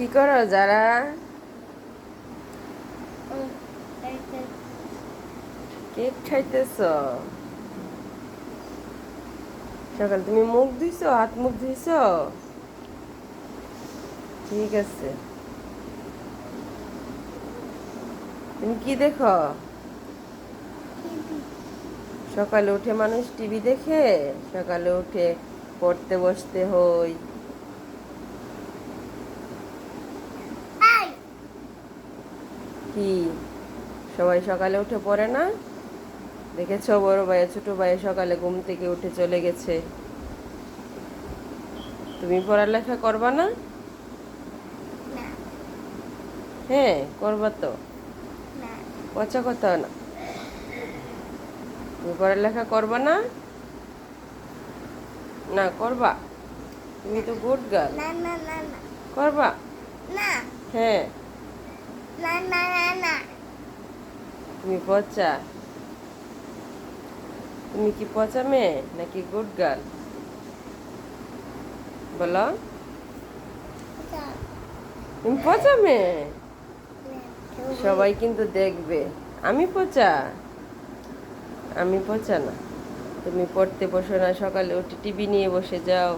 কি করো যারা? কেক খাইতেছ? সকাল তুমি মুখ ধুইছো হাত মুখ ধুইছো? ঠিক আছে। তুমি কি দেখো? সকালে উঠে মানুষ টিভি দেখে সকালে উঠে পড়তে বসতে হই। কি? সবাই সকালে উঠে পড়ে না? দেখেছ বড় ভাই ছোট ভাই সকালে ঘুম থেকে উঠে চলে গেছে। তুমি পড়ালেখা করবা না? হ্যাঁ করবা তো। পচা কথা না। তুমি পড়ালেখা করবা না? না করবা। তুমি তো গুড গার্ল করবা? না। হ্যাঁ। না না না না তুমি পচা? তুমি কি পচা মেয়ে নাকি গুড গার্ল? বলো। তুমি পচা মেয়ে? সবাই কিন্তু দেখবে। আমি পচা? আমি পচা না। তুমি পড়তে বসো না সকালে উঠে টিভি নিয়ে বসে যাও।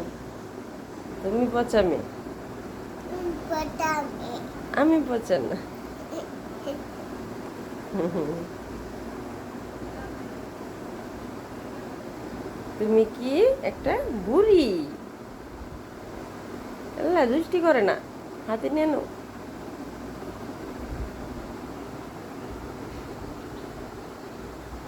তুমি পচা মেয়ে। আমি পচা না। তুমি কি একটা বুড়ি? আল্লাহ দুষ্টি করে না। হাতে নিয়ে নাও